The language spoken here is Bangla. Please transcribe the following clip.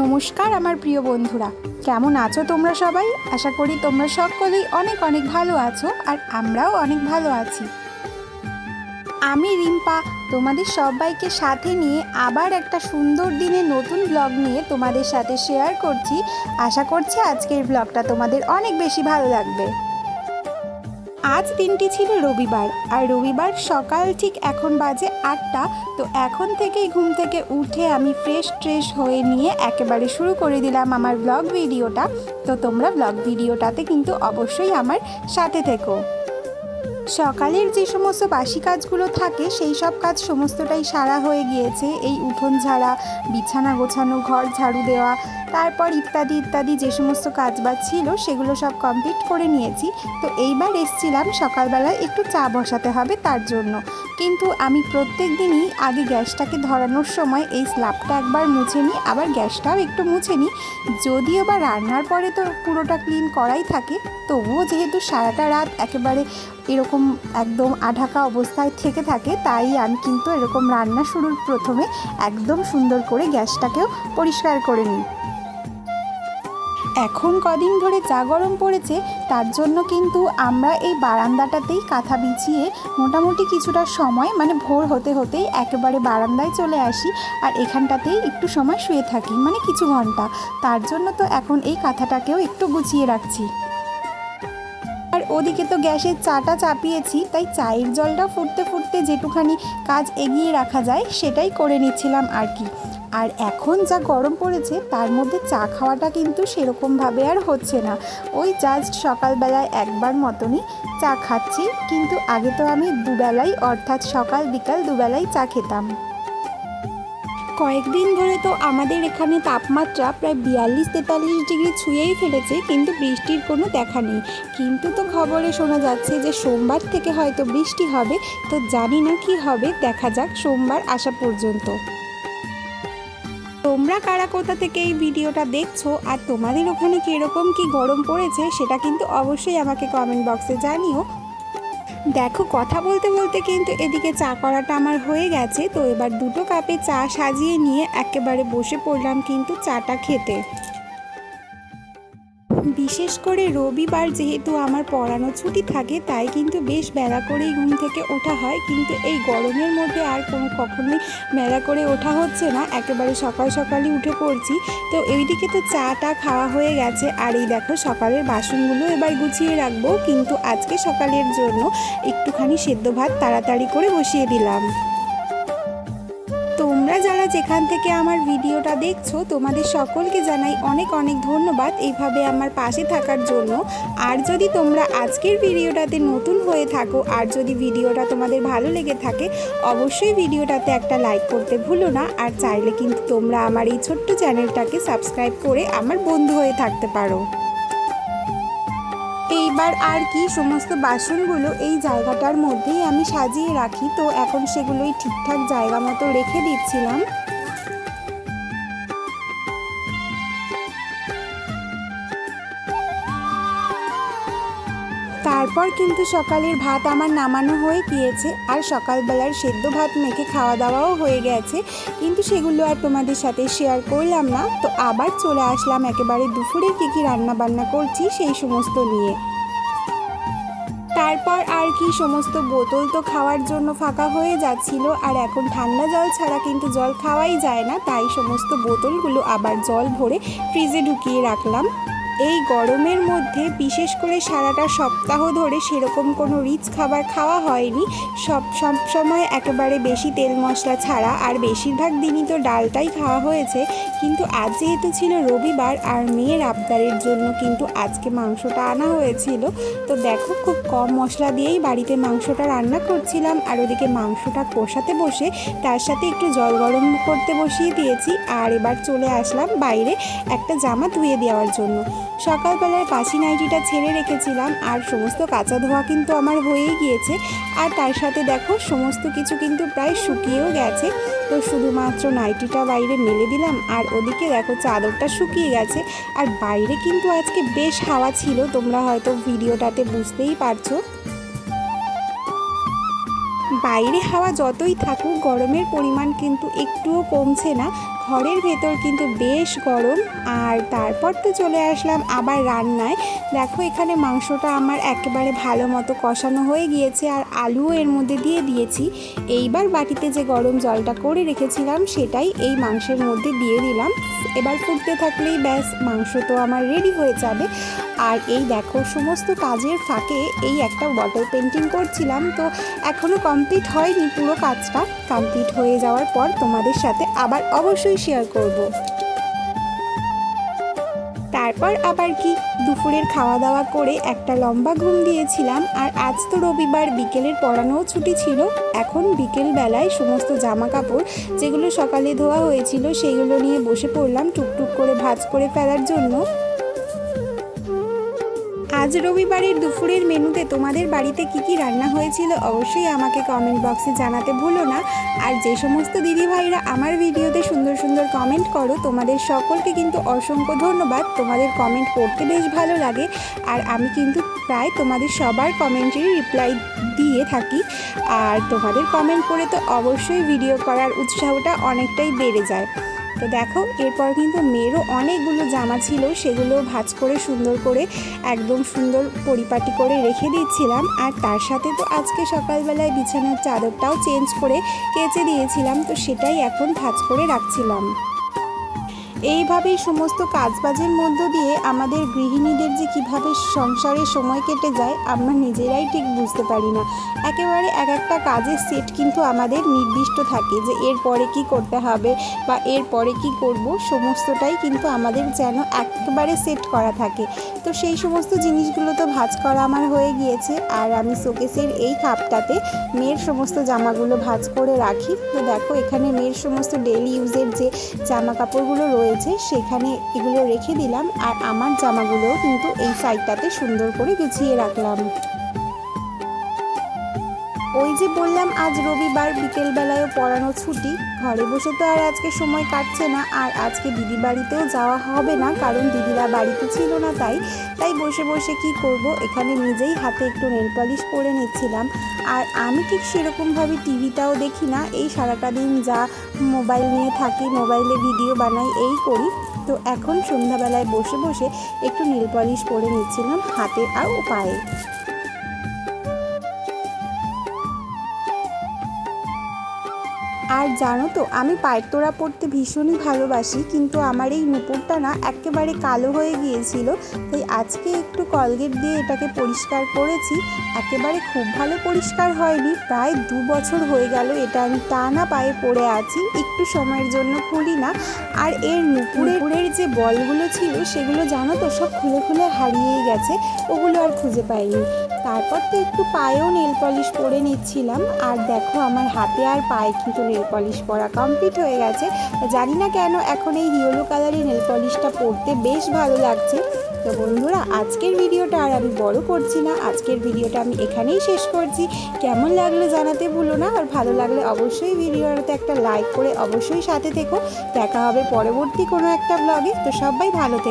নমস্কার আমার প্রিয় বন্ধুরা। কেমন আছো তোমরা সবাই? আশা করি তোমরা সকলেই অনেক অনেক ভালো আছো আর আমরাও অনেক ভালো আছি। আমি রিম্পা, তোমাদের সবাইকে সাথে নিয়ে আবার একটা সুন্দর দিনে নতুন ব্লগ নিয়ে তোমাদের সাথে শেয়ার করছি। আশা করছি আজকের ব্লগটা তোমাদের অনেক বেশি ভালো লাগবে। আজ দিনটি ছিল রবিবার, আর রবিবার সকাল ঠিক এখন বাজে আটটা, তো এখন থেকেই ঘুম থেকে উঠে আমি ফ্রেশ ট্রেশ হয়ে নিয়ে একেবারে শুরু করে দিলাম আমার ব্লগ ভিডিওটা। তো তোমরা ব্লগ ভিডিওটাতে কিন্তু অবশ্যই আমার সাথে থেকো। সকালের যে সমস্ত বাসি কাজগুলো থাকে, সেই সব কাজ সমস্তটাই সারা হয়ে গিয়েছে। এই উঠোন ঝাড়া, বিছানা গোছানো, ঘর ঝাড়ু দেওয়া, তারপর ইত্যাদি ইত্যাদি যে সমস্ত কাজ বাজ ছিল, সেগুলো সব কমপ্লিট করে নিয়েছি। তো এইবার এসছিলাম সকালবেলায় একটু চা বসাতে হবে তার জন্য। কিন্তু আমি প্রত্যেক দিনই আগে গ্যাসটাকে ধরানোর সময় এই স্ল্যাবটা একবার মুছে নিই, আবার গ্যাসটাও একটু মুছে নিই। যদিও বা রান্নার পরে তো পুরোটা ক্লিন করাই থাকে, তবুও যেহেতু সারাটা রাত একেবারে এরকম একদম আঢাকা অবস্থায় থেকে থাকে, তাই আমি কিন্তু এরকম রান্না শুরুর প্রথমে একদম সুন্দর করে গ্যাসটাকেও পরিষ্কার করে নিই। এখন কদিন ধরে যা গরম পড়েছে, তার জন্য কিন্তু আমরা এই বারান্দাটাতেই কাঁথা বিছিয়ে মোটামুটি কিছুটা সময় মানে ভোর হতে হতেই একেবারে বারান্দায় চলে আসি আর এখানটাতেই একটু সময় শুয়ে থাকি মানে কিছু ঘণ্টা। তার জন্য তো এখন এই কাঁথাটাকেও একটু গুছিয়ে রাখছি। ওদিকে তো গ্যাসের চাটা চাপিয়েছি, তাই চায়ের জলটা ফুটতে ফুটতে যেটুখানি কাজ এগিয়ে রাখা যায়, সেটাই করে নিচ্ছিলাম আর কি। আর এখন যা গরম পড়েছে, তার মধ্যে চা খাওয়াটা কিন্তু সেরকমভাবে আর হচ্ছে না। ওই জাস্ট সকালবেলায় একবার মতনই চা খাচ্ছি, কিন্তু আগে তো আমি দুবেলাই, অর্থাৎ সকাল বিকাল দুবেলাই চা খেতাম। কয়েকদিন ধরে তো আমাদের এখানে তাপমাত্রা প্রায় বিয়াল্লিশ তেতাল্লিশ ডিগ্রি ছুঁয়েই ফেলেছে, কিন্তু বৃষ্টির কোনো দেখা নেই। কিন্তু তো খবরে শোনা যাচ্ছে যে সোমবার থেকে হয়তো বৃষ্টি হবে, তো জানি না কি হবে, দেখা যাক সোমবার আসা পর্যন্ত। তোমরা কারা কোথা থেকে এই ভিডিওটা দেখছ, আর তোমাদের ওখানে কীরকম কি গরম পড়েছে, সেটা কিন্তু অবশ্যই আমাকে কমেন্ট বক্সে জানিও। দেখো, কথা বলতে বলতে কিন্তু এদিকে চা করাটা আমার হয়ে গেছে। তো এবার দুটো কাপে চা সাজিয়ে নিয়ে একেবারে বসে পড়লাম কিন্তু চাটা খেতে। বিশেষ করে রবিবার যেহেতু আমার পড়ানো ছুটি থাকে, তাই কিন্তু বেশ বেলা করেই ঘুম থেকে ওঠা হয়। কিন্তু এই গরমের মধ্যে আর কোনো কখনোই বেলা করে ওঠা হচ্ছে না। একেবারে সকাল সকালই উঠে পড়ছি। তো এইদিকে তো চাটা খাওয়া হয়ে গেছে। আর এই দেখো সকালের বাসনগুলো এবার গুছিয়ে রাখব। কিন্তু আজকে সকালের জন্য একটুখানি সেদ্ধ ভাত তাড়াতাড়ি করে বসিয়ে দিলাম। তোমরা যারা যেখান থেকে আমার ভিডিওটা দেখছ, তোমাদের সকলকে জানাই অনেক অনেক ধন্যবাদ এইভাবে আমার পাশে থাকার জন্য। আর যদি তোমরা আজকের ভিডিওটাতে নতুন হয়ে থাকো, আর যদি ভিডিওটা তোমাদের ভালো লেগে থাকে, অবশ্যই ভিডিওটাতে একটা লাইক করতে ভুলো না। আর চাইলে কিন্তু তোমরা আমার এই ছোট্ট চ্যানেলটাকে সাবস্ক্রাইব করে আমার বন্ধু হয়ে থাকতে পারো। এইবার আর কি সমস্ত বাসনগুলো এই জায়গাটার মধ্যেই আমি সাজিয়ে রাখি। তো এখন সেগুলোই ঠিকঠাক জায়গা মতো রেখে দিচ্ছিলাম। তারপর কিন্তু সকালের ভাত আমার নামানো হয়ে গিয়েছে। আর সকালবেলার সেদ্ধ ভাত মেখে খাওয়া দাওয়াও হয়ে গেছে। কিন্তু সেগুলো আর তোমাদের সাথে শেয়ার করলাম না। তো আবার চলে আসলাম একেবারে দুপুরে কী কী রান্নাবান্না করছি সেই সমস্ত নিয়ে। তারপর আর কি সমস্ত বোতল তো খাওয়ার জন্য ফাঁকা হয়ে যাচ্ছিল, আর এখন ঠান্ডা জল ছাড়া কিন্তু জল খাওয়াই যায় না, তাই সমস্ত বোতলগুলো আবার জল ভরে ফ্রিজে ঢুকিয়ে রাখলাম। এই গরমের মধ্যে বিশেষ করে সারাটা সপ্তাহ ধরে সেরকম কোনো রিচ খাবার খাওয়া হয়নি। সব সব সময় একেবারে বেশি তেল মশলা ছাড়া আর বেশিরভাগ দিনই তো ডালটাই খাওয়া হয়েছে। কিন্তু আজ যেহেতু ছিল রবিবার আর মেয়ের আবদারের জন্য কিন্তু আজকে মাংসটা আনা হয়েছিল, তো দেখো খুব কম মশলা দিয়েই বাড়িতে মাংসটা রান্না করছিলাম। আর ওদিকে মাংসটা কষাতে বসে তার সাথে একটু জল গরম করতে বসিয়ে দিয়েছি। আর এবার চলে আসলাম বাইরে একটা জামা ধুয়ে দেওয়ার জন্য। সকালবেলায় পাশি নাইটিটা ছেড়ে রেখেছিলাম, আর সমস্ত কাঁচা ধোয়া কিন্তু আমার হয়েই গিয়েছে। আর তার সাথে দেখো, সমস্ত কিছু কিন্তু প্রায় শুকিয়েও গেছে। তো শুধুমাত্র নাইটিটা বাইরে মেলে দিলাম, আর ওদিকে দেখো চাদরটা শুকিয়ে গেছে। আর বাইরে কিন্তু আজকে বেশ হাওয়া ছিল, তোমরা হয়তো ভিডিওটাতে বুঝতেই পারছ। বাইরে হাওয়া যতই থাকুক, গরমের পরিমাণ কিন্তু একটুও কমছে না। ঘরের ভেতর কিন্তু বেশ গরম। আর তারপর তো চলে আসলাম আবার রান্নায়। দেখো এখানে মাংসটা আমার একেবারে ভালো মতো কষানো হয়ে গিয়েছে আর আলুও এর মধ্যে দিয়ে দিয়েছি। এইবার বাটিতে যে গরম জলটা করে রেখেছিলাম সেটাই এই মাংসের মধ্যে দিয়ে দিলাম। এবার ফুটতে থাকলেই ব্যাস, মাংস তো আমার রেডি হয়ে যাবে। আর এই দেখো সমস্ত কাজের ফাঁকে এই একটা ওয়াটার পেন্টিং করছিলাম। তো এখনও কমপ্লিট হয়নি পুরো কাজটা। কমপ্লিট হয়ে যাওয়ার পর তোমাদের সাথে আবার অবশ্যই শেয়ার করব। তারপর আবার কি? দুপুরের খাওয়া দাওয়া করে একটা লম্বা ঘুম দিয়েছিলাম আর আজ তো রবিবার, বিকেলের পড়ানোও ছুটি ছিল। এখন বিকেল বেলায় সমস্ত জামা কাপড় যেগুলো সকালে ধোয়া হয়েছিল সেগুলো নিয়ে বসে পড়লাম টুকটুক করে ভাজ করে ফেলার জন্য। আজ রবিবারের দুপুরের মেনুতে তোমাদের বাড়িতে কি কি রান্না হয়েছিল অবশ্যই আমাকে কমেন্ট বক্সে জানাতে ভুলো না। আর যে সমস্ত দিদিভাইরা আমার ভিডিওতে সুন্দর সুন্দর কমেন্ট করো, তোমাদের সকলকে কিন্তু অসংখ্য ধন্যবাদ। তোমাদের কমেন্ট পড়তে বেশ ভালো লাগে। আর আমি কিন্তু প্রায় তোমাদের সবার কমেন্টেরই রিপ্লাই দিয়ে থাকি। আর তোমাদের কমেন্ট পড়ে তো অবশ্যই ভিডিও করার উৎসাহটা অনেকটাই বেড়ে যায়। তো দেখো, এরপর কিন্তু মেয়েরও অনেকগুলো জামা ছিল, সেগুলো ভাজ করে, সুন্দর করে একদম সুন্দর পরিপাটি করে রেখে দিচ্ছিলাম। আর তার সাথে তো আজকে সকালবেলায় বিছানার চাদরটাও চেঞ্জ করে কেচে দিয়েছিলাম, তো সেটাই এখন ভাজ করে রাখছিলাম। এইভাবেই সমস্ত কাজবাজের মধ্য দিয়ে আমাদের গৃহিণীদের যে কীভাবে সংসারে সময় কেটে যায়, আমরা নিজেরাই ঠিক বুঝতে পারি না। একেবারে এক একটা কাজের সেট কিন্তু আমাদের নির্দিষ্ট থাকে যে এর পরে কি করতে হবে বা এর পরে কি করব, সমস্তটাই কিন্তু আমাদের যেন একেবারে সেট করা থাকে। তো সেই সমস্ত জিনিসগুলো তো ভাঁজ করা আমার হয়ে গিয়েছে। আর আমি শোকেসের এই খাপটাতে মেয়ের সমস্ত জামাগুলো ভাঁজ করে রাখি। তো দেখো এখানে মেয়ের সমস্ত ডেলি ইউজের যে জামা কাপড়গুলো রয়েছে সেখানে এগুলো রেখে দিলাম আর আমার জামাগুলোও কিন্তু এই সাইডটাতে সুন্দর করে গুছিয়ে রাখলাম। ওই যে বললাম, আজ রবিবার বিকেলবেলায়ও পড়ানো ছুটি। ঘরে বসে তো আর আজকে সময় কাটছে না, আর আজকে দিদি বাড়িতেও যাওয়া হবে না, কারণ দিদিরা বাড়িতে ছিল না তাই। তাই বসে বসে কি করব? এখানে নিজেই হাতে একটু নেল পলিশ পরে নিচ্ছিলাম। আর আমি ঠিক সেরকমভাবে টিভিটাও দেখি না, এই সারাটা দিন যা মোবাইল নিয়ে থাকি, মোবাইলে ভিডিও বানাই, এই করি। তো এখন সন্ধ্যাবেলায় বসে বসে একটু নীল পলিশ পরে নিচ্ছিলাম, হাতে আর ও পায়ে। আর জানো তো, আমি পায়ের তোড়া পরতে ভীষণই ভালোবাসি, কিন্তু আমার এই নুপুরটা না একেবারে কালো হয়ে গিয়েছিল, তাই আজকে একটু কলগেট দিয়ে এটাকে পরিষ্কার করেছি, একেবারে খুব ভালো পরিষ্কার হয়নি, প্রায় দু বছর হয়ে গেল এটা আমি টানা পায়ে পড়ে আছি, একটু সময়ের জন্য খুলি না, আর এর নুপুরের যে বলগুলো ছিল সেগুলো জানো তো সব খুলে খুলে হারিয়েই গেছে, ওগুলো আর খুঁজে পাইনি। তারপর তো একটু পায়েও নেল পলিশ পরে নিচ্ছিলাম। আর দেখো আমার হাতে আর পায়ে কিন্তু নেল পলিশ পরা কমপ্লিট হয়ে গেছে। জানি না কেন এখন এই ইয়েলো কালারের নেল পলিশটা পরতে বেশ ভালো লাগছে। তো বন্ধুরা, আজকের ভিডিওটা আর আমি বড় করছি না। আজকের ভিডিওটা আমি এখানেই শেষ করছি। কেমন লাগল জানাতে ভুলো না। আর ভালো লাগলে অবশ্যই ভিডিওটাতে একটা লাইক করে অবশ্যই সাথে থেকো। দেখা হবে পরবর্তী কোনো একটা ব্লগে তো সবাই ভালো থেকো।